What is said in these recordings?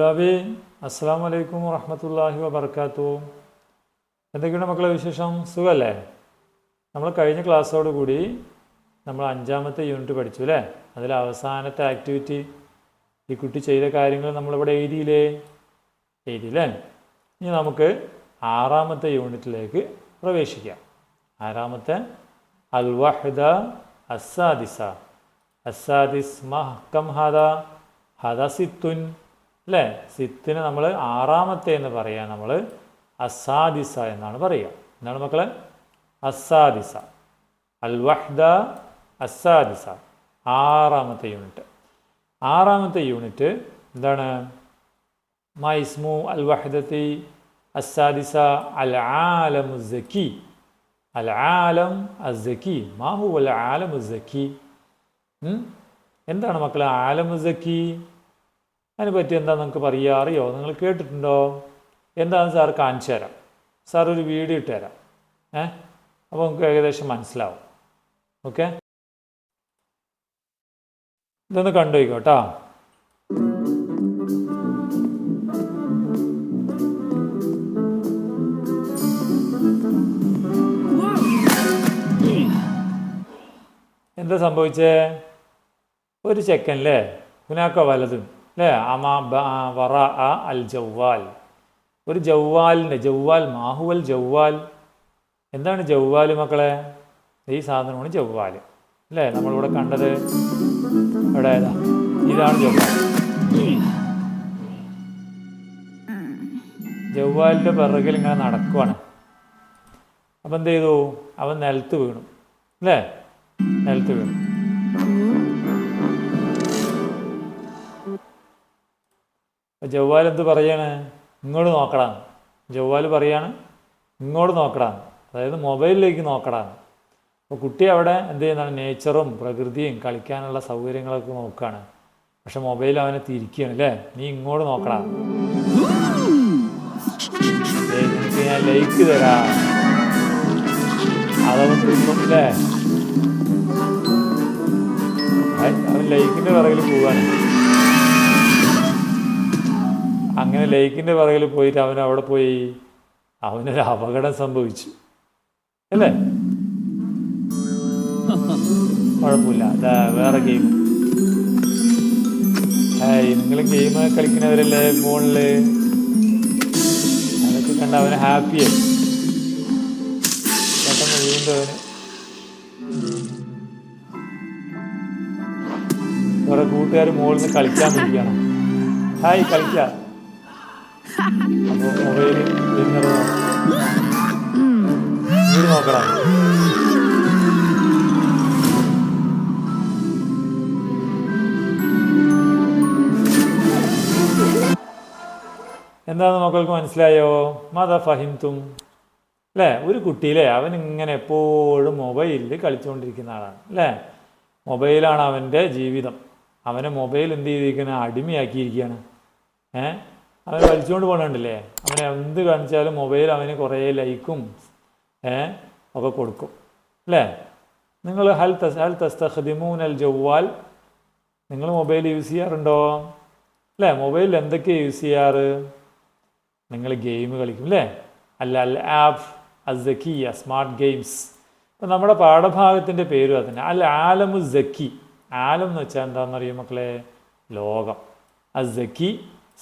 തുലാബി അസ്സാം വലൈക്കും വറഹമത്തല്ലാഹി വബർക്കാത്തു. എന്തൊക്കെയാണ് മക്കളെ വിശേഷം? സുഖമല്ലേ നമ്മൾ കഴിഞ്ഞ ക്ലാസ്സോട് കൂടി നമ്മൾ അഞ്ചാമത്തെ യൂണിറ്റ് പഠിച്ചു അല്ലേ? അതിൽ അവസാനത്തെ ആക്ടിവിറ്റി ഈ കുട്ടി ചെയ്ത കാര്യങ്ങൾ നമ്മളിവിടെ എഴുതിയില്ലേ? എഴുതിയില്ലേ? ഇനി നമുക്ക് ആറാമത്തെ യൂണിറ്റിലേക്ക് പ്രവേശിക്കാം. ആറാമത്തെ അൽ അസാദിസ അസാദിസ് മഹ്കം ഹദ ഹദ സിത്തുൻ. അല്ലേ? സിത്തിനെ നമ്മൾ ആറാമത്തെ എന്ന് പറയാം നമ്മൾ അസാദിസ എന്നാണ് പറയുക എന്താണ് മക്കളെ? അസാദിസ. അൽ വഹ്ദ അസാദിസ. ആറാമത്തെ യൂണിറ്റ്. ആറാമത്തെ യൂണിറ്റ് എന്താണ്? മൈസ്മു അൽ വഹദത്തി അസാദിസ അൽ ആലമു സക്കി അൽ ആലം അസക്കി മാഹു അൽ ആലമു സക്കി എന്താണ് മക്കളെ? ആലമു സക്കി അതിനെ പറ്റി എന്താ നിങ്ങൾക്ക് പറയുക? അറിയോ? നിങ്ങൾ കേട്ടിട്ടുണ്ടോ? എന്താണെന്ന് സാർ കാണിച്ചു തരാം. സാർ ഒരു വീഡിയോ ഇട്ട് തരാം. ഏ? അപ്പോൾ നമുക്ക് ഏകദേശം മനസ്സിലാവും. ഓക്കെ? ഇതൊന്ന് കണ്ടുപോയിക്കോ കേട്ടോ എന്താ സംഭവിച്ചേ? ഒരു ചെക്കൻ അല്ലേ ഹുനാക്ക വലതും. അല്ലേ അമ ബ വറ അ അൽ ജവ്വാൽ. ഒരു ജവ്വാലിന്റെ ജവ്വാൽ മാഹുവൽ ജവ്വാൽ. എന്താണ് ജവ്വാൽ മക്കളെ? ഈ സാധനമാണ് ജവ്വാൽ അല്ലേ നമ്മളിവിടെ കണ്ടത് ഇവിടെ ഇതാണ് ജവ്വാൽ. ജവ്വാലിന്റെ പിറകിൽ ഇങ്ങനെ നടക്കുവാണ്. അപ്പം എന്ത് ചെയ്തു? അവൻ നിലത്ത് വീണു. അല്ലേ നിലത്ത് വീണു. ജവ്വാൽ എന്ത് പറയാണ്? ഇങ്ങോട്ട് നോക്കടാ ജവ്വാൽ പറയാണ് ഇങ്ങോട്ട് നോക്കടാ അതായത് മൊബൈലിലേക്ക് നോക്കടാ അപ്പോൾ കുട്ടി അവിടെ എന്ത് ചെയ്യുന്നതാണ്? നേച്ചറും പ്രകൃതിയും കളിക്കാനുള്ള സൗകര്യങ്ങളൊക്കെ നോക്കുകയാണ് പക്ഷെ മൊബൈൽ അവനെ തിരിക്കുകയാണ് അല്ലേ? നീ ഇങ്ങോട്ട് നോക്കടാ ഞാൻ ലൈക്ക് തരാ. അതൊന്നും തിന്നും അവൻ ലൈക്കിന്റെ പിറകിൽ പോവാണ്. അങ്ങനെ ലേക്കിന്റെ പിറകിൽ പോയിട്ട് അവൻ അവിടെ പോയി അവനൊരു അപകടം സംഭവിച്ചു. അല്ലേ? കുഴപ്പമില്ല. അതാ വേറെ ഗെയിം. ഹായ് നിങ്ങൾ ഗെയിം കളിക്കുന്നവരല്ലേ ഫോണിൽ? അതൊക്കെ കണ്ട അവന് ഹാപ്പിയായി. പെട്ടെന്ന് വീണ്ടും അവന് കുറെ കൂട്ടുകാർ മുകളിൽ നിന്ന് കളിക്കാൻ പറ്റിയാണ് ഹായ് കളിക്കാം. അപ്പോൾ എന്താണെന്ന് മക്കൾക്ക് മനസ്സിലായോ? മത ഫഹിംതും. അല്ലേ ഒരു കുട്ടിയിലെ അവൻ ഇങ്ങനെ എപ്പോഴും മൊബൈലിൽ കളിച്ചുകൊണ്ടിരിക്കുന്ന ആളാണ്. അല്ലേ മൊബൈലാണ് അവന്റെ ജീവിതം. അവനെ മൊബൈൽ എന്ത് ചെയ്തിരിക്കുന്ന? അടിമയാക്കിയിരിക്കുകയാണ്. ഏഹ് അവൻ വലിച്ചുകൊണ്ട് പോകണുണ്ടല്ലേ അവനെ എന്ത് കാണിച്ചാലും മൊബൈൽ അവന് കുറേ ലൈക്കും ഒക്കെ കൊടുക്കും. അല്ലേ? നിങ്ങൾ ഹൽ തസ് ഹൽ തസ്തഖദിമൂൻ ജവ്വാൽ നിങ്ങൾ മൊബൈൽ യൂസ് ചെയ്യാറുണ്ടോ? അല്ലേ? മൊബൈലിൽ എന്തൊക്കെയാണ് യൂസ് ചെയ്യാറ്? നിങ്ങൾ ഗെയിം കളിക്കും അല്ലേ? അല്ല അൽ ആപ്പ് അസക്കിയ സ്മാർട്ട് ഗെയിംസ് ഇപ്പം നമ്മുടെ പാഠഭാഗത്തിന്റെ പേരും അതന്നെ അൽ ആലമു സക്കി ആലം എന്ന് വെച്ചാൽ എന്താണെന്നറിയോ മക്കളെ? ലോകം. അസക്കി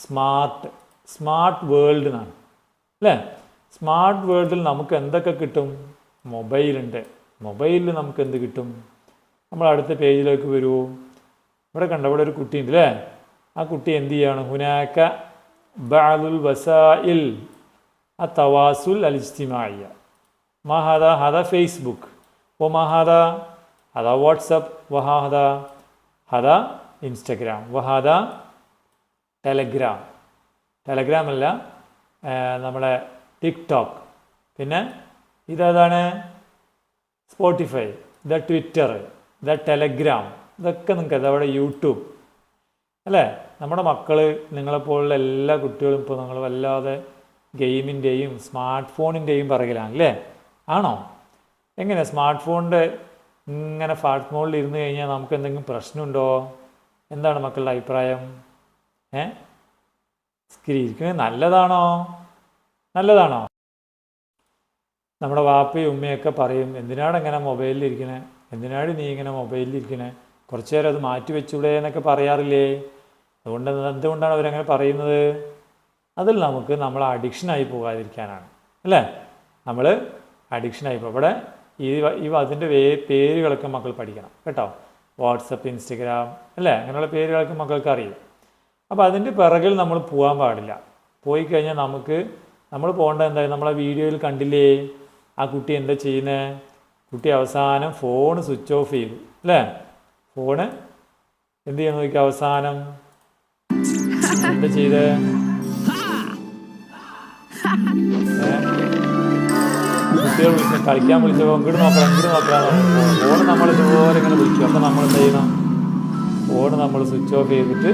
സ്മാർട്ട് സ്മാർട്ട് വേൾഡ് എന്നാണ് അല്ലേ? സ്മാർട്ട് വേൾഡിൽ നമുക്ക് എന്തൊക്കെ കിട്ടും? മൊബൈലുണ്ട്. മൊബൈലിൽ നമുക്ക് എന്ത് കിട്ടും? നമ്മൾ അടുത്ത പേജിലേക്ക് വരുമോ ഇവിടെ കണ്ട? ഇവിടെ ഒരു കുട്ടിയുണ്ട് അല്ലേ? ആ കുട്ടി എന്ത് ചെയ്യാണ്? ഹുനാക്ക ബാലുൽ വസായിൽ ആ തവാസുൽ അലിസ്തിമായ മഹാദ ഹദ? ഫേസ്ബുക്ക്. ഓ മഹാദ ഹദ? വാട്സപ്പ് വഹാദ ഹദ? ഇൻസ്റ്റഗ്രാം. വഹാദ ടെലഗ്രാം ടെലഗ്രാം അല്ല നമ്മളെ ടിക്ടോക്ക് പിന്നെ ഇതേതാണ്? സ്പോട്ടിഫൈ ഇത് ട്വിറ്റർ ഇത് ടെലഗ്രാം ഇതൊക്കെ നിങ്ങൾക്ക് അതവിടെ യൂട്യൂബ് അല്ലേ? നമ്മുടെ മക്കൾ നിങ്ങളെപ്പോലുള്ള എല്ലാ കുട്ടികളും ഇപ്പോൾ നിങ്ങൾ വല്ലാതെ ഗെയിമിന്റെയും സ്മാർട്ട് ഫോണിന്റെയും പിറകിലാണ് അല്ലേ? ആണോ? എങ്ങനെ? സ്മാർട്ട് ഫോണിന്റെ ഇങ്ങനെ സ്മാർട്ട് ഫോണിൽ ഇരുന്ന് കഴിഞ്ഞാൽ നമുക്ക് എന്തെങ്കിലും പ്രശ്നമുണ്ടോ? എന്താണ് മക്കളുടെ അഭിപ്രായം? ഏ? സ്ക്രീൻ ഇരിക്കുന്നത് നല്ലതാണോ? നല്ലതാണോ? നമ്മുടെ വാപ്പയും ഉമ്മയൊക്കെ പറയും എന്തിനാണ് ഇങ്ങനെ മൊബൈലിൽ ഇരിക്കണേ? എന്തിനാണ് നീ ഇങ്ങനെ മൊബൈലിൽ ഇരിക്കണേ? കുറച്ചു നേരം അത് മാറ്റി വെച്ചൂടെ എന്നൊക്കെ പറയാറില്ലേ? അതുകൊണ്ട് എന്തുകൊണ്ടാണ് അവരങ്ങനെ പറയുന്നത്? അതിൽ നമുക്ക് നമ്മൾ അഡിക്ഷനായി പോകാതിരിക്കാനാണ് അല്ലേ? നമ്മൾ അഡിക്ഷനായി പോകും. ഇവിടെ ഈ ഈ അതിന്റെ വേ പേരുകളൊക്കെ മക്കൾ പഠിക്കണം കേട്ടോ? വാട്സപ്പ് ഇൻസ്റ്റഗ്രാം അല്ലേ? അങ്ങനെയുള്ള പേരുകളൊക്കെ മക്കൾക്ക് അറിയും. അപ്പോൾ അതിന്റെ പിറകിൽ നമ്മൾ പോകാൻ പാടില്ല. പോയി കഴിഞ്ഞാൽ നമുക്ക് നമ്മൾ പോകേണ്ടത് എന്താ നമ്മളെ വീഡിയോയിൽ കണ്ടില്ലേ? ആ കുട്ടി എന്താ ചെയ്യുന്നത് കുട്ടി അവസാനം ഫോൺ സ്വിച്ച് ഓഫ് ചെയ്തു. അല്ലേ? ഫോണ് എന്ത് ചെയ്യാൻ നോക്കി അവസാനം? എന്താ ചെയ്ത്? കുട്ടികൾ വിളിച്ച കളിക്കാൻ വിളിച്ചപ്പോൾ ഇങ്ങോട്ട് നോക്കണം ഇങ്ങോട്ട് നോക്കണം. ഫോൺ നമ്മൾ ഇതുപോലെ ഇങ്ങനെ വിളിക്കും. അപ്പം നമ്മൾ എന്ത് ചെയ്യണം? ഫോൺ നമ്മൾ സ്വിച്ച് ഓഫ് ചെയ്തിട്ട്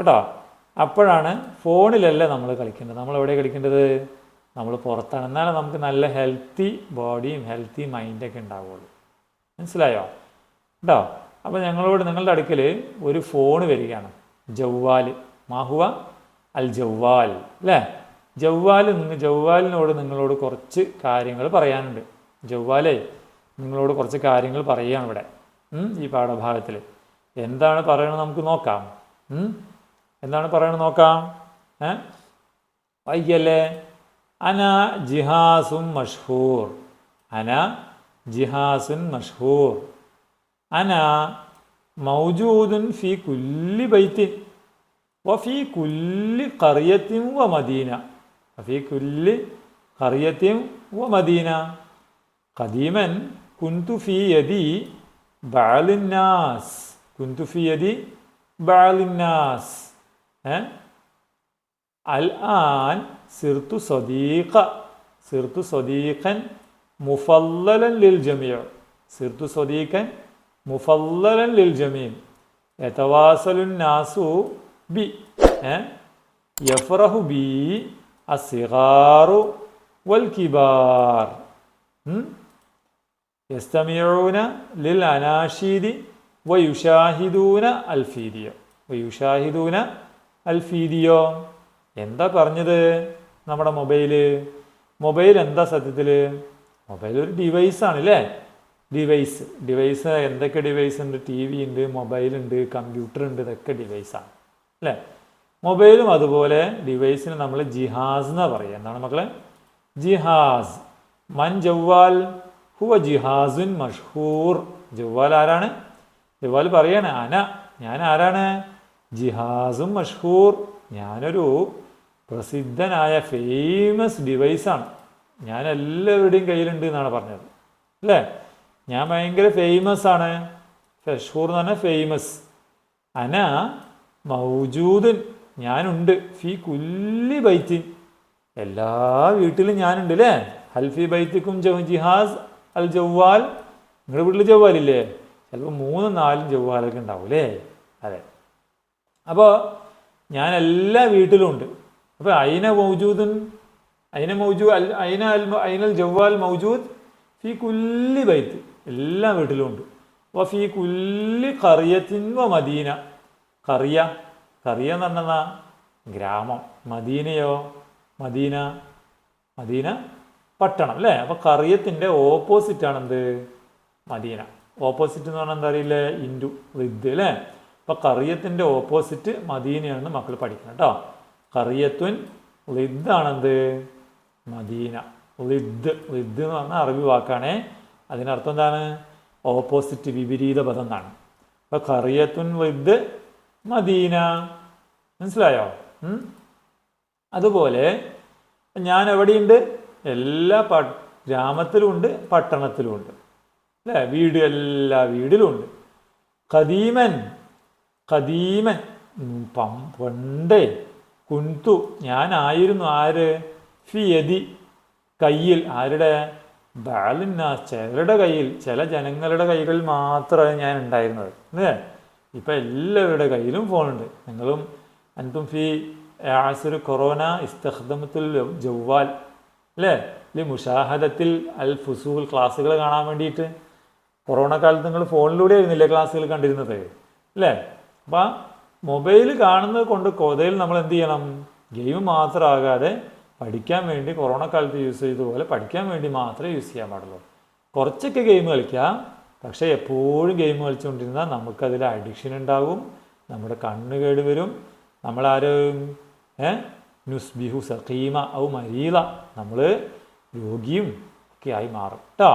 കേട്ടോ? അപ്പോഴാണ് ഫോണിലല്ല നമ്മൾ കളിക്കേണ്ടത് നമ്മൾ എവിടെ കളിക്കേണ്ടത്? നമ്മൾ പുറത്താണ്. എന്നാലേ നമുക്ക് നല്ല ഹെൽത്തി ബോഡിയും ഹെൽത്തി മൈൻഡൊക്കെ ഉണ്ടാവുള്ളൂ. മനസ്സിലായോ? കേട്ടോ? അപ്പോൾ ഞങ്ങളോട് നിങ്ങളുടെ അടുക്കൽ ഒരു ഫോൺ വരികയാണ്. ജവ്വാൽ. മാഹുവ? അൽ ജവ്വാൽ. അല്ലേ? ജവ്വാൽ നിങ്ങൾ ജവ്വാലിനോട് നിങ്ങളോട് കുറച്ച് കാര്യങ്ങൾ പറയാനുണ്ട്. ജവ്വാലേ നിങ്ങളോട് കുറച്ച് കാര്യങ്ങൾ പറയുകയാണ് ഇവിടെ. ഈ പാഠഭാഗത്തിൽ എന്താണ് പറയണത് നമുക്ക് നോക്കാം? എന്താണ് പറയണത് നോക്കാം. ഏ? വൈകല്ലേ അന ജിഹാസുൻ മഷ്ഹൂർ. അന ജിഹാസുൻ മഷ്ഹൂർ. അന മൗജൂദുൻ ഫി കുല്ലി ബൈത്തിൻ വഫി കുല്ലി കറിയത്തിൻ വ മദീന. വഫി കുല്ലി കറിയത്തിൻ വ മദീന. ഖദീമൻ കുന്തു ഫി യദി ബാലിന്നാസ് കുന്തു ഫി യദി ബഅലിന്നാസ് الآن صرت صديقة صرت صديقا مفضلا للجميع صرت صديقا مفضلا للجميع يتواصل الناس بي؟ يفرح بي الصغار والكبار? يستمعون للأناشيد ويشاهدون الفيديو ويشاهدون അൽഫീദിയോ? എന്താ പറഞ്ഞത് നമ്മുടെ മൊബൈൽ? മൊബൈൽ എന്താ സത്യത്തിൽ മൊബൈൽ ഒരു ഡിവൈസ് ആണല്ലേ ഡിവൈസ് ഡിവൈസ് എന്തൊക്കെ ഡിവൈസ് ഉണ്ട്? ടി വി ഉണ്ട് മൊബൈലുണ്ട് കമ്പ്യൂട്ടർ ഉണ്ട് ഇതൊക്കെ ഡിവൈസാണ് അല്ലേ മൊബൈലും അതുപോലെ ഡിവൈസിന് നമ്മൾ ജിഹാസ് എന്നാണ് പറയുക എന്താണ് മക്കളെ? ജിഹാസ്. മൻ ജവ്വാൽ ഹുവ ജിഹാസുൻ മഷ്ഹൂർ. ജവ്വാൽ ആരാണ്? ജവ്വാൽ പറയാണ് അന. ഞാൻ ആരാണ്? ജിഹാസും മഷ്ഹൂർ. ഞാനൊരു പ്രസിദ്ധനായ ഫേമസ് ഡിവൈസാണ് ഞാൻ എല്ലാവരുടെയും കയ്യിലുണ്ട് എന്നാണ് പറഞ്ഞത്. അല്ലേ? ഞാൻ ഭയങ്കര ഫേമസ് ആണ്. മഷ്ഹൂർ എന്ന് പറഞ്ഞാൽ ഫേമസ് അന മൗജൂദൻ ഞാനുണ്ട്. ഫി കുല്ലി ബൈത്തിൻ എല്ലാ വീട്ടിലും ഞാനുണ്ട് അല്ലേ? ഹൽഫി ബൈത്തിക്കും ജിഹാസ് അൽ ജവ്വാൽ നിങ്ങളുടെ വീട്ടിൽ ജവ്വാലില്ലേ ചിലപ്പോൾ മൂന്നും നാലും ജവ്വാലൊക്കെ ഉണ്ടാവും അല്ലേ? അതെ. അപ്പോൾ ഞാൻ എല്ലാ വീട്ടിലും ഉണ്ട്. അപ്പോൾ അയിന മൗജൂദുൻ അയിന മൗജൂ അയിന അൽ അയിനൽ ജവ്വാൽ മൗജൂദ് ഫി കുല്ലി ബൈത്ത്. എല്ലാ വീട്ടിലും ഉണ്ട്. വ ഫി കുല്ലി കറിയത്തിൻ വ മദീന. കറിയ കറിയ എന്ന് പറഞ്ഞാ ഗ്രാമം. മദീനയോ? മദീന മദീന പട്ടണം അല്ലേ? അപ്പോൾ കറിയത്തിന്റെ എന്ത് മദീന. ഓപ്പോസിറ്റ് എന്ന് പറഞ്ഞാൽ എന്താ അറിയില്ലേ? ഇൻഡു റിദ് അല്ലേ? അപ്പോൾ കറിയത്തിന്റെ ഓപ്പോസിറ്റ് മദീനയാണെന്ന് മക്കൾ പഠിക്കണം കേട്ടോ. കറിയത്തുൻ ലിദ്ദാണെന്ത് മദീന. ലിദ്. ലിദ് എന്ന് പറഞ്ഞാൽ അറബി വാക്കാണേ. അതിനർത്ഥം എന്താണ്? ഓപ്പോസിറ്റ് വിപരീത പദം എന്നാണ്. അപ്പോൾ കറിയത്തുൻ ലിദ് മദീന. മനസ്സിലായോ? അതുപോലെ ഞാൻ എവിടെയുണ്ട് എല്ലാ പ ഗ്രാമത്തിലുമുണ്ട് പട്ടണത്തിലുമുണ്ട്. അല്ലേ? വീട് എല്ലാ വീടിലുമുണ്ട്. കദീമൻ കദീമൻ. പണ്ടേ. കുന്തു ഞാനായിരുന്നു ആര്? ഫിയതി കയ്യിൽ ആരുടെ? ബാലിന്ന ചിലരുടെ കയ്യിൽ ചില ജനങ്ങളുടെ കൈകളിൽ മാത്രമേ ഞാൻ ഉണ്ടായിരുന്നത്. അല്ലേ? ഇപ്പം എല്ലാവരുടെ കയ്യിലും ഫോണുണ്ട്. നിങ്ങളും അൻതും ഫി ആസുർ കൊറോന ഇസ്തഹദമത്തുൽ ജവ്വാൽ. അല്ലേ? അല്ലെ മുഷാഹദത്തിൽ അൽ ഫുസൂൽ ക്ലാസ്സുകൾ കാണാൻ വേണ്ടിയിട്ട്. കൊറോണ കാലത്ത് നിങ്ങൾ ഫോണിലൂടെ ആയിരുന്നില്ലേ ക്ലാസ്സുകൾ കണ്ടിരുന്നത്? അല്ലേ? അപ്പം മൊബൈൽ കാണുന്നത് കൊണ്ട് കൊതയിൽ നമ്മൾ എന്ത് ചെയ്യണം? ഗെയിം മാത്രമാകാതെ പഠിക്കാൻ വേണ്ടി കൊറോണ കാലത്ത് യൂസ് ചെയ്തതുപോലെ പഠിക്കാൻ വേണ്ടി മാത്രമേ യൂസ് ചെയ്യാൻ പാടുള്ളൂ. കുറച്ചൊക്കെ ഗെയിം കളിക്കാം പക്ഷേ എപ്പോഴും ഗെയിം കളിച്ചുകൊണ്ടിരുന്നാൽ നമുക്കതിൽ അഡിക്ഷൻ ഉണ്ടാകും നമ്മുടെ കണ്ണ് കേട് വരും നമ്മളാരും ഏ നുസ്ബിഹു സഖീമ ഔ മരീല നമ്മൾ രോഗിയും ഒക്കെ ആയി മാറും. കേട്ടോ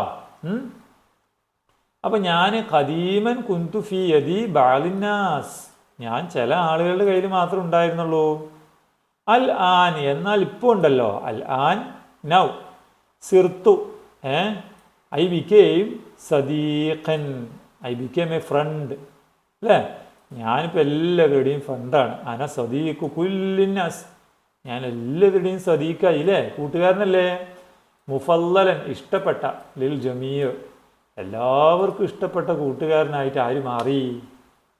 അപ്പം ഞാൻ ഖദീമൻ കുന്തു ഫി ബാലിന്നാസ്. ഞാൻ ചില ആളുകളുടെ കയ്യിൽ മാത്രം ഉണ്ടായിരുന്നുള്ളൂ. അൽ ആൻ എന്നാൽ ഇപ്പോൾ ഉണ്ടല്ലോ. അൽ ആൻ നൗ സിർത്തു ഏ? ഐ ബിക്കെയും സദീഖൻ. I become a friend. അല്ലേ? ഞാനിപ്പോൾ എല്ലാവരുടെയും ഫ്രണ്ടാണ്. അന സദീഖു കുല്ലിന്നാസ്. ഞാൻ എല്ലാവരുടെയും സദീഖായി അല്ലേ കൂട്ടുകാരനല്ലേ? മുഫല്ലൻ ഇഷ്ടപ്പെട്ട ലിൽ ജമീർ. എല്ലാവർക്കും ഇഷ്ടപ്പെട്ട കൂട്ടുകാരനായിട്ട് ആര് മാറി?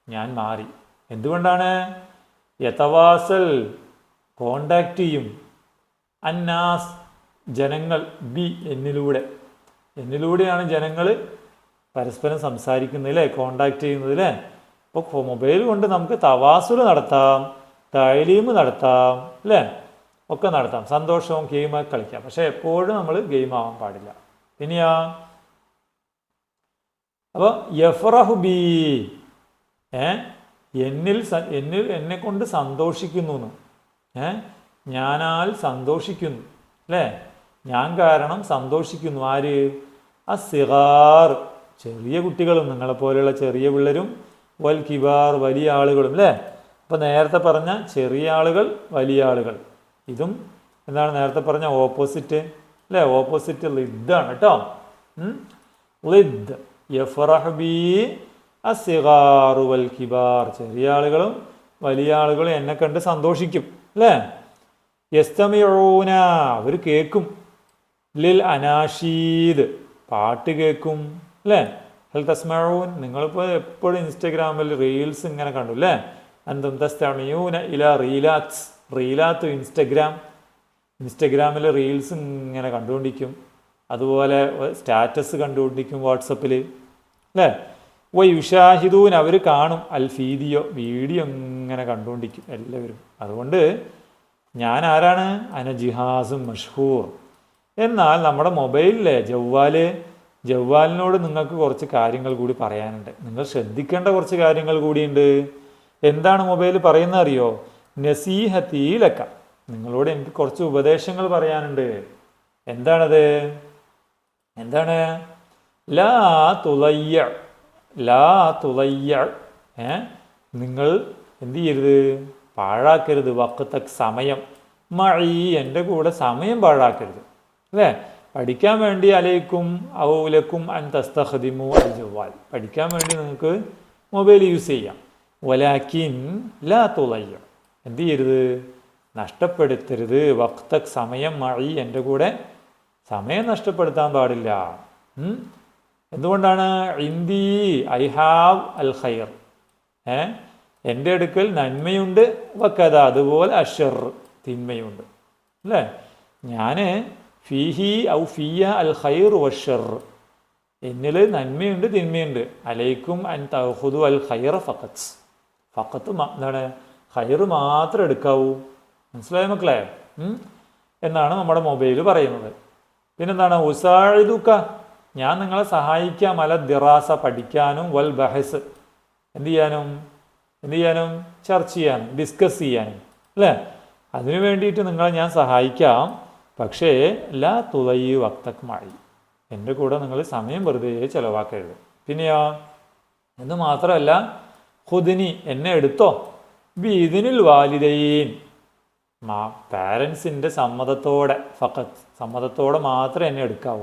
ഞാൻ മാറി. എന്തുകൊണ്ടാണ്? യഥവാസൽ കോണ്ടാക്ട് ചെയ്യും. അന്നാസ് ജനങ്ങൾ ബി എന്നിലൂടെ. എന്നിലൂടെയാണ് ജനങ്ങൾ പരസ്പരം സംസാരിക്കുന്നത് അല്ലേ? കോണ്ടാക്ട് ചെയ്യുന്നത് അല്ലേ? അപ്പോൾ മൊബൈൽ കൊണ്ട് നമുക്ക് തവാസുൽ നടത്താം തൈലീം നടത്താം അല്ലേ? ഒക്കെ നടത്താം. സന്തോഷവും ഗെയിമൊക്കെ കളിക്കാം. പക്ഷേ എപ്പോഴും നമ്മൾ ഗെയിം ആവാൻ പാടില്ല. പിന്നെയാ അപ്പോൾ യഫറഹു ബി. ഏ? എന്നിൽ എന്നിൽ എന്നെ കൊണ്ട് സന്തോഷിക്കുന്നു. ഏ? ഞാനാൽ സന്തോഷിക്കുന്നു. അല്ലേ? ഞാൻ കാരണം സന്തോഷിക്കുന്നു. ആര്? ആ സിഹാർ ചെറിയ കുട്ടികളും നിങ്ങളെപ്പോലെയുള്ള ചെറിയ പിള്ളേരും വൽ കിബാർ വലിയ ആളുകളും അല്ലേ? അപ്പോൾ നേരത്തെ പറഞ്ഞ ചെറിയ ആളുകൾ വലിയ ആളുകൾ. ഇതും എന്താണ് നേരത്തെ പറഞ്ഞ ഓപ്പോസിറ്റ് അല്ലേ? ഓപ്പോസിറ്റ് ലിദ്ദാണ് കേട്ടോ. ഉം? ലിദ് യഫറഹ് ബി അസിഗാറു വൽ കിബാർ. ചെറിയ ആളുകളും വലിയ ആളുകളും എന്നെ കണ്ട് സന്തോഷിക്കും അല്ലേ? യസ്തമിയൂന അവർ കേൾക്കും. ലിൽ അനാഷീദ് പാട്ട് കേൾക്കും അല്ലേ? ഹൽ തസ്മഊൻ നിങ്ങളിപ്പോൾ എപ്പോഴും ഇൻസ്റ്റഗ്രാമിൽ റീൽസ് ഇങ്ങനെ കണ്ടു അല്ലേ? അന്തും തസ്തമിയൂന ഇല റീലാത്ത് റീലാത്ത് ഇൻസ്റ്റഗ്രാം. ഇൻസ്റ്റഗ്രാമിൽ റീൽസ് ഇങ്ങനെ കണ്ടുകൊണ്ടിരിക്കും. അതുപോലെ സ്റ്റാറ്റസ് കണ്ടുകൊണ്ടിരിക്കും വാട്സപ്പിൽ അല്ലേ? ഓ യുഷാഹിദൂൻ അവർ കാണും അൽ ഫീദിയോ വീഡിയോ ഇങ്ങനെ കണ്ടുകൊണ്ടിരിക്കും എല്ലാവരും. അതുകൊണ്ട് ഞാൻ ആരാണ്? അന ജിഹാസും മഷ്ഹൂർ. എന്നാൽ നമ്മുടെ മൊബൈലിലെ ജവ്വാൽ ജവ്വാലിനോട് നിങ്ങൾക്ക് കുറച്ച് കാര്യങ്ങൾ കൂടി പറയാനുണ്ട്. നിങ്ങൾ ശ്രദ്ധിക്കേണ്ട കുറച്ച് കാര്യങ്ങൾ കൂടിയുണ്ട്. എന്താണ് മൊബൈൽ പറയുന്നത് അറിയോ നസീഹത്തീലക്ക. നിങ്ങളോട് എനിക്ക് കുറച്ച് ഉപദേശങ്ങൾ പറയാനുണ്ട്. എന്താണത്? എന്താണ്? ലാ തുളയ്യ ലാ തുളയ്യ. നിങ്ങൾ എന്ത് ചെയ്യരുത്? പാഴാക്കരുത്. വക്കത്തക്ക് സമയം. മഴ എന്റെ കൂടെ സമയം പാഴാക്കരുത്. അല്ലേ? പഠിക്കാൻ വേണ്ടി അലൈക്കും ഔലക്കും അൻ തസ്തഹദിമു അൽ പഠിക്കാൻ വേണ്ടി നിങ്ങൾക്ക് മൊബൈൽ യൂസ് ചെയ്യാം. വലാക്കിൻ ലാ തുളയ്യ. എന്ത് ചെയ്യരുത്? നഷ്ടപ്പെടുത്തരുത്. വക്തക് സമയം മഴ എന്റെ കൂടെ സമയം നഷ്ടപ്പെടുത്താൻ പാടില്ല? എന്തുകൊണ്ടാണ്? ഇന്ദി ഐ ഹാവ് അൽ ഖൈർ. ഏ? എന്റെ അടുക്കൽ നന്മയുണ്ട്. വക്കഥ അതുപോലെ അഷർ തിന്മയുണ്ട്. അല്ലേ? ഞാൻ ഫീഹി ഔ ഫിയ അൽ ഖൈർ വഷർ എന്നിൽ നന്മയുണ്ട് തിന്മയുണ്ട്. അലൈക്കും അൻ തഹുദു അൽ ഖൈറ ഫക്കത്ത് ഫക്കത്ത് എന്താണ്? ഖൈർ മാത്രം എടുക്കാവൂ. മനസ്സിലായ മക്കളെ? എന്നാണ് നമ്മുടെ മൊബൈൽ പറയുന്നത്. പിന്നെന്താണ്? ഉസാഴുതുക്ക ഞാൻ നിങ്ങളെ സഹായിക്കാം. അല്ല ദിറാസ പഠിക്കാനും വൽ ബഹസ്. എന്ത് ചെയ്യാനും? എന്ത് ചെയ്യാനും? ചർച്ച ചെയ്യാനും ഡിസ്കസ് ചെയ്യാനും. അല്ലേ? അതിനു വേണ്ടിയിട്ട് നിങ്ങളെ ഞാൻ സഹായിക്കാം. പക്ഷേ എല്ലാ തുതയി വക്തക്കുമായി എന്റെ കൂടെ നിങ്ങൾ സമയം വെറുതെ ചിലവാക്കരുത്. പിന്നെയോ? എന്ന് മാത്രമല്ല ഹുദിനി എന്നെ എടുത്തോ? ബി ബീദിനിൽ വാലിദൈൻ. മാ പാരൻസിന്റെ സമ്മതത്തോടെ ഫക്കത്ത് സമ്മതത്തോടെ മാത്രമേ എന്നെ എടുക്കാവൂ.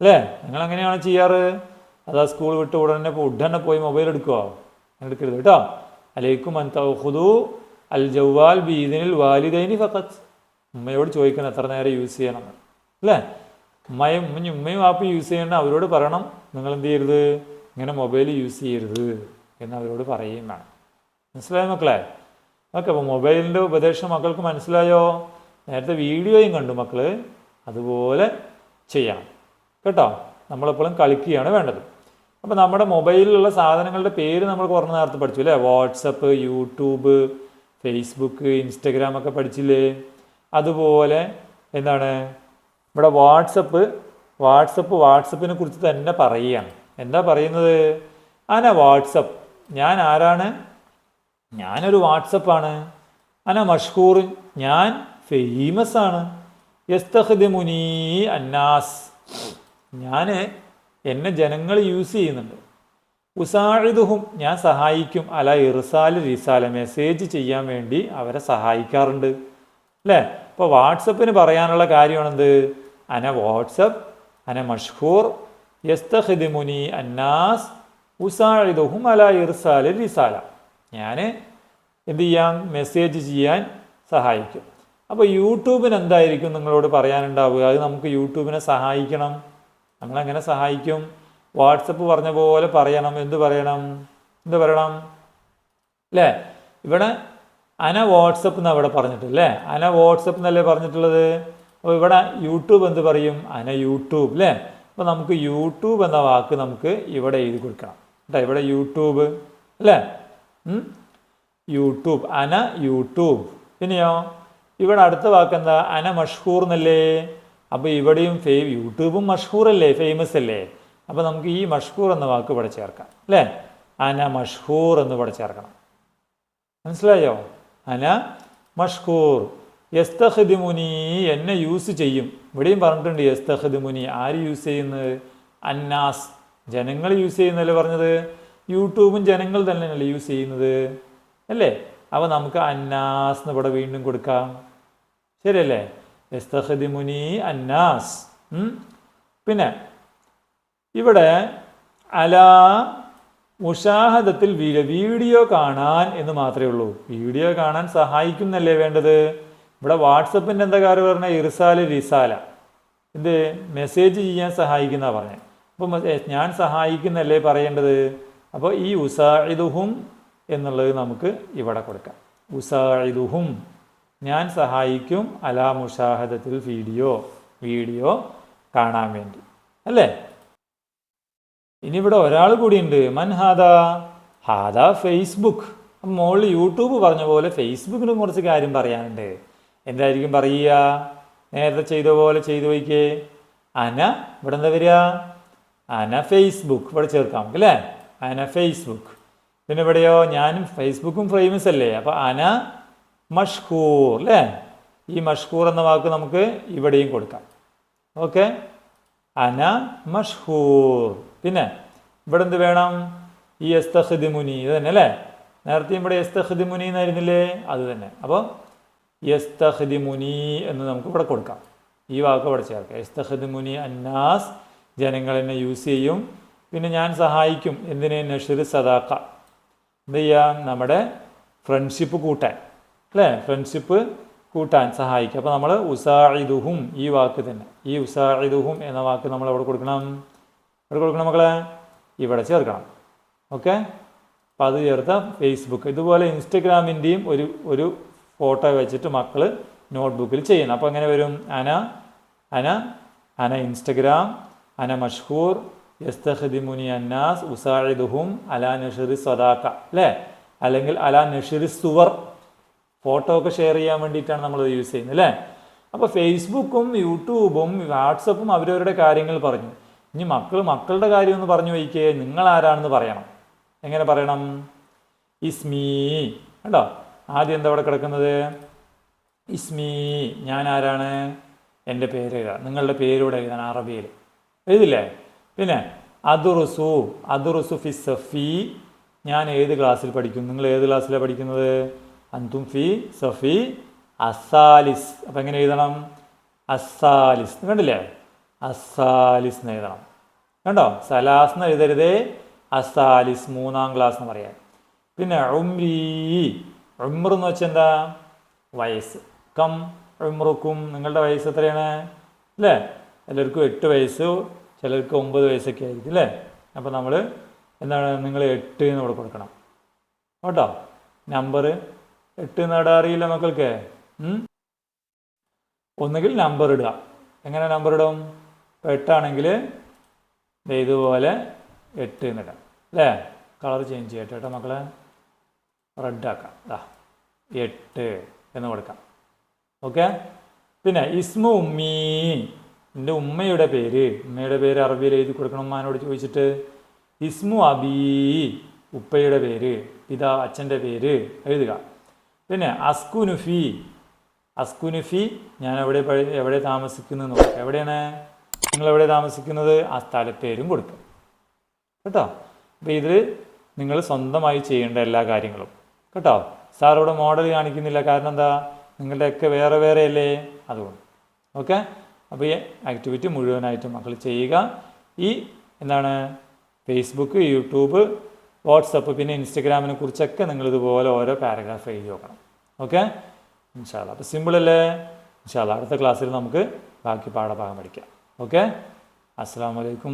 അല്ലേ? നിങ്ങൾ എങ്ങനെയാണ് ചെയ്യാറ്? അതാ സ്കൂൾ വിട്ട് ഉടനെ ഉടനെ പോയി മൊബൈൽ എടുക്കുവോ? അങ്ങനെ എടുക്കരുത് കേട്ടോ. അലൈക്കും അൻതഹുദു അൽ ജവാൽ ബീദിനിൽ വാലിദൈനി ഫക്കത്ത് ഉമ്മയോട് ചോദിക്കണം എത്ര നേരം യൂസ് ചെയ്യണം. അല്ലേ? ഉമ്മയും ഉമ്മയും ഉമ്മയും ആപ്പ് യൂസ് ചെയ്യണം അവരോട് പറയണം നിങ്ങൾ എന്ത് ചെയ്യരുത്? ഇങ്ങനെ മൊബൈൽ യൂസ് ചെയ്യരുത് എന്ന് അവരോട് പറയുകയും വേണം. മനസ്സിലായ മക്കളെ? ഓക്കെ അപ്പോൾ മൊബൈലിന്റെ ഉപദേശം മക്കൾക്ക് മനസ്സിലായോ? നേരത്തെ വീഡിയോയും കണ്ടു മക്കൾ അതുപോലെ ചെയ്യണം കേട്ടോ? നമ്മളെപ്പോഴും കളിക്കുകയാണ് വേണ്ടത്. അപ്പോൾ നമ്മുടെ മൊബൈലിലുള്ള സാധനങ്ങളുടെ പേര് നമ്മൾ കുറഞ്ഞ നേരത്തെ പഠിച്ചു അല്ലേ? വാട്സപ്പ് യൂട്യൂബ് ഫേസ്ബുക്ക് ഇൻസ്റ്റഗ്രാം ഒക്കെ പഠിച്ചില്ലേ? അതുപോലെ എന്താണ്? ഇവിടെ വാട്സപ്പ് വാട്സപ്പ് വാട്സപ്പിനെ കുറിച്ച് തന്നെ പറയുകയാണ്. എന്താ പറയുന്നത്? അന വാട്സപ്പ് ഞാൻ ആരാണ്? ഞാനൊരു വാട്സപ്പാണ്. അന മഷ്ഹൂർ ഞാൻ ഫേമസ് ആണ് അന്നാസ്. ഞാൻ എന്നെ ജനങ്ങൾ യൂസ് ചെയ്യുന്നുണ്ട്. ഉസാഴിദുഹും ഞാൻ സഹായിക്കും. അല ഇർസാൽ റിസാല മെസ്സേജ് ചെയ്യാൻ വേണ്ടി അവരെ സഹായിക്കാറുണ്ട്. അല്ലേ? ഇപ്പോൾ വാട്സപ്പിന് പറയാനുള്ള കാര്യമാണെന്ത്? അന വാട്സപ്പ് അന മഷ്ഹൂർ യസ്തഹിദിമുനി അന്നാസ് ഉസാഴിദുഹും അല ഇർസാൽ റിസാല. ഞാൻ എന്ത് ചെയ്യാം മെസ്സേജ് ചെയ്യാൻ സഹായിക്കും. അപ്പോൾ യൂട്യൂബിന് എന്തായിരിക്കും നിങ്ങളോട് പറയാനുണ്ടാവുക? അത് നമുക്ക് യൂട്യൂബിനെ സഹായിക്കണം. നമ്മളെങ്ങനെ സഹായിക്കും? വാട്സപ്പ് പറഞ്ഞ പോലെ പറയണം. എന്ത് പറയണം? എന്ത് പറയണം? അല്ലേ ഇവിടെ അന വാട്സപ്പ് എന്ന് അവിടെ പറഞ്ഞിട്ടില്ലേ അന വാട്സപ്പ് എന്നല്ലേ പറഞ്ഞിട്ടുള്ളത്? അപ്പോൾ ഇവിടെ യൂട്യൂബ് എന്ത് പറയും? അന യൂട്യൂബ് അല്ലേ അപ്പോൾ നമുക്ക് യൂട്യൂബ് എന്ന വാക്ക് നമുക്ക് ഇവിടെ എഴുതി കൊടുക്കണം. കേട്ടോ ഇവിടെ യൂട്യൂബ് അല്ലേ? യൂട്യൂബ്. അന യൂട്യൂബ്. പിന്നെയോ? ഇവിടെ അടുത്ത വാക്ക് എന്താ അന മഷ്ഹൂർ എന്നല്ലേ അപ്പോൾ ഇവിടെയും ഫേ യൂട്യൂബും മഷ്ഹൂർ അല്ലേ ഫേമസ് അല്ലേ അപ്പോൾ നമുക്ക് ഈ മഷ്ഹൂർ എന്ന വാക്ക് ഇവിടെ ചേർക്കാം. അല്ലേ? അന മഷ്ഹൂർ എന്ന് ഇവിടെ ചേർക്കണം. മനസ്സിലായോ? അന മഷ്ഹൂർ. യസ്തഹദിമുനി എന്നെ യൂസ് ചെയ്യും. ഇവിടെയും പറഞ്ഞിട്ടുണ്ട് യസ്തഖദിമുനി. ആര് യൂസ് ചെയ്യുന്നത്? അന്നാസ്. ജനങ്ങൾ യൂസ് ചെയ്യുന്നല്ലേ പറഞ്ഞത്? യൂട്യൂബും ജനങ്ങൾ തന്നെയല്ലേ യൂസ് ചെയ്യുന്നത്? അല്ലേ? അപ്പോൾ നമുക്ക് അന്നാസ് എന്ന് ഇവിടെ വീണ്ടും കൊടുക്കാം. ശരിയല്ലേ? മുനി അന്നാസ്. പിന്നെ ഇവിടെ അല മുഷാഹദത്തിൽ വീഡിയോ കാണാൻ എന്ന് മാത്രമേ ഉള്ളൂ. വീഡിയോ കാണാൻ സഹായിക്കുന്നല്ലേ വേണ്ടത്? ഇവിടെ വാട്സപ്പിന്റെ എന്താ കാര്യം പറഞ്ഞ? ഇർസാൽ റിസാല. ഇത് മെസ്സേജ് ചെയ്യാൻ സഹായിക്കുന്ന പറഞ്ഞത് അപ്പോൾ ഞാൻ സഹായിക്കുന്നല്ലേ പറയേണ്ടത്? അപ്പോൾ ഈ ഉസാഇദുഹും എന്നുള്ളത് നമുക്ക് ഇവിടെ കൊടുക്കാം. ഉസാഇദുഹും ഞാൻ സഹായിക്കും അലാ മുഷാഹദത്തിൽ വീഡിയോ വീഡിയോ കാണാൻ വേണ്ടി. അല്ലേ? ഇനി ഇവിടെ ഒരാൾ കൂടിയുണ്ട്. മൻ ഹാദ? ഹാദ ഫേസ്ബുക്ക്. മോളിൽ യൂട്യൂബ് പറഞ്ഞ പോലെ ഫേസ്ബുക്കിനും കുറച്ച് കാര്യം പറയാനുണ്ട്. എന്തായിരിക്കും പറയുക? നേരത്തെ ചെയ്ത പോലെ ചെയ്തു വയ്ക്കേ അന ഇവിടെ എന്താ വരിക? അന ഫേസ്ബുക്ക്. ഇവിടെ ചേർക്കാം അല്ലേ? അന ഫേസ്ബുക്ക്. പിന്നെ എവിടെയോ ഞാനും ഫേസ്ബുക്കും ഫേമസ് അല്ലേ? അപ്പോൾ അന മഷ്കൂർ അല്ലേ ഈ മഷ്കൂർ എന്ന വാക്ക് നമുക്ക് ഇവിടെയും കൊടുക്കാം. ഓക്കെ? അന മഷ്കൂർ പിന്നെ ഇവിടെ എന്ത് വേണം? ഈ എസ്തഖദിമുനി ഇത് തന്നെ അല്ലേ നേരത്തെ ഇവിടെ എസ്തഖദിമുനി എന്നായിരുന്നില്ലേ? അത് തന്നെ. അപ്പോൾ യസ്തഖദിമുനി എന്ന് നമുക്ക് ഇവിടെ കൊടുക്കാം. ഈ വാക്ക് ഇവിടെ ചേർക്കാം. എസ്തഖദിമുനി അന്നാസ് ജനങ്ങൾ എന്നെ യൂസ് ചെയ്യും. പിന്നെ ഞാൻ സഹായിക്കും. എന്തിനെ? നഷീർ സദാക്ക. എന്ത് ചെയ്യാം? നമ്മുടെ ഫ്രണ്ട്ഷിപ്പ് കൂട്ടാൻ. അല്ലേ? ഫ്രണ്ട്ഷിപ്പ് കൂട്ടാൻ സഹായിക്കും. അപ്പോൾ നമ്മൾ ഉസാഇദുഹും ഈ വാക്ക് തന്നെ. ഈ ഉസാഇദുഹും എന്ന വാക്ക് നമ്മൾ എവിടെ കൊടുക്കണം? എവിടെ കൊടുക്കണം മക്കളെ? ഇവിടെ ചേർക്കണം. ഓക്കെ? അപ്പോൾ അത് ചേർത്ത ഫേസ്ബുക്ക് ഇതുപോലെ ഇൻസ്റ്റഗ്രാമിന്റെയും ഒരു ഒരു ഫോട്ടോ വെച്ചിട്ട് മക്കൾ നോട്ട്ബുക്കിൽ ചെയ്യണം. അപ്പോൾ എങ്ങനെ വരും? അന അന അന ഇൻസ്റ്റഗ്രാം അന മഷ്ഹൂർ അലാ അല്ലേ? അല്ലെങ്കിൽ അലാ നഷറി സുവർ ഫോട്ടോ ഒക്കെ ഷെയർ ചെയ്യാൻ വേണ്ടിയിട്ടാണ് നമ്മൾ യൂസ് ചെയ്യുന്നത് അല്ലേ? അപ്പോൾ ഫേസ്ബുക്കും യൂട്യൂബും വാട്സപ്പും അവരവരുടെ കാര്യങ്ങൾ പറഞ്ഞു. ഇനി മക്കൾ മക്കളുടെ കാര്യം ഒന്ന് പറഞ്ഞു വയ്ക്കേ നിങ്ങൾ ആരാണെന്ന് പറയണം. എങ്ങനെ പറയണം? ഇസ്മീ കണ്ടോ? ആദ്യം എന്താ അവിടെ കിടക്കുന്നത്? ഇസ്മീ ഞാൻ ആരാണ്? എന്റെ പേര് എഴുതാം നിങ്ങളുടെ പേരൂടെ എഴുതാൻ അറബിയിൽ. എഴുതില്ലേ? പിന്നെ അതുറുസു അതുറുസു ഫി സഫി. ഞാൻ ഏത് ക്ലാസ്സിൽ പഠിക്കും നിങ്ങൾ ഏത് ക്ലാസ്സിലാണ് പഠിക്കുന്നത്? അന്തും ഫി സഫി അസാലിസ്. അപ്പം എങ്ങനെ എഴുതണം? അസാലിസ്. കണ്ടില്ലേ? അസാലിസ് എന്ന് എഴുതണം. കണ്ടോ? സലാസ് എന്ന് എഴുതരുതേ. അസാലിസ് മൂന്നാം ക്ലാസ് എന്ന് പറയാം. പിന്നെ ഉംറി ഉമ്ർ എന്ന് വെച്ചാൽ എന്താ? വയസ്സ്. കം ഉംറുക്കും. നിങ്ങളുടെ വയസ്സ് എത്രയാണ്? അല്ലേ? എല്ലാവർക്കും എട്ട് വയസ്സ്. ചിലർക്ക് ഒമ്പത് വയസ്സൊക്കെ ആയിരിക്കും അല്ലേ അപ്പോൾ നമ്മൾ എന്താണ് നിങ്ങൾ എട്ട് എന്ന് ഇവിടെ കൊടുക്കണം. കേട്ടോ? നമ്പർ എട്ട് നേടാൻ അറിയില്ല മക്കൾക്ക്. ഒന്നുകിൽ നമ്പർ ഇടുക. എങ്ങനെ നമ്പർ ഇടും? ഇപ്പോൾ എട്ടാണെങ്കിൽ ഇതുപോലെ എട്ട് ഇടാം അല്ലേ? കളർ ചേഞ്ച് ചെയ്യട്ടെ കേട്ടോ മക്കളെ. റെഡ് ആക്കാം. ഇതാ എട്ട് എന്ന് കൊടുക്കാം. ഓക്കെ പിന്നെ ഇസ്മു ഉമ്മീ എന്റെ ഉമ്മയുടെ പേര്. ഉമ്മയുടെ പേര് അറബിയിൽ എഴുതി കൊടുക്കണം. ഉമ്മാനോട് ചോദിച്ചിട്ട് ഇസ്മു അബീ ഉപ്പയുടെ പേര്. പിതാ അച്ഛന്റെ പേര്. എഴുതുക. പിന്നെ അസ്കുനുഫി അസ്കുനുഫി ഞാൻ എവിടെ എവിടെ താമസിക്കുന്നു എന്ന് നോക്കുക എവിടെയാണ്? നിങ്ങൾ എവിടെ താമസിക്കുന്നത്? ആ സ്ഥലപ്പേരും കൊടുക്കുക കേട്ടോ? അപ്പോൾ ഇതിൽ നിങ്ങൾ സ്വന്തമായി ചെയ്യേണ്ട എല്ലാ കാര്യങ്ങളും. കേട്ടോ? സാർ ഇവിടെ മോഡൽ കാണിക്കുന്നില്ല. കാരണം എന്താ? നിങ്ങളുടെയൊക്കെ വേറെ വേറെ അല്ലേ അതുകൊണ്ട്. ഓക്കെ? അപ്പോൾ ഈ ആക്ടിവിറ്റി മുഴുവനായിട്ട് മക്കൾ ചെയ്യുക. ഈ എന്താണ് ഫേസ്ബുക്ക് യൂട്യൂബ് വാട്സപ്പ് പിന്നെ ഇൻസ്റ്റഗ്രാമിനെ കുറിച്ചൊക്കെ നിങ്ങൾ ഇതുപോലെ ഓരോ പാരഗ്രാഫ് എഴുതി നോക്കണം. ഓക്കെ ഇൻഷാല്ല അപ്പോൾ സിമ്പിൾ അല്ലേ? ഇൻഷാല്ല അടുത്ത ക്ലാസ്സിൽ നമുക്ക് ബാക്കി പാഠഭാഗം പഠിക്കാം. ഓക്കെ അസ്സാം വലൈക്കും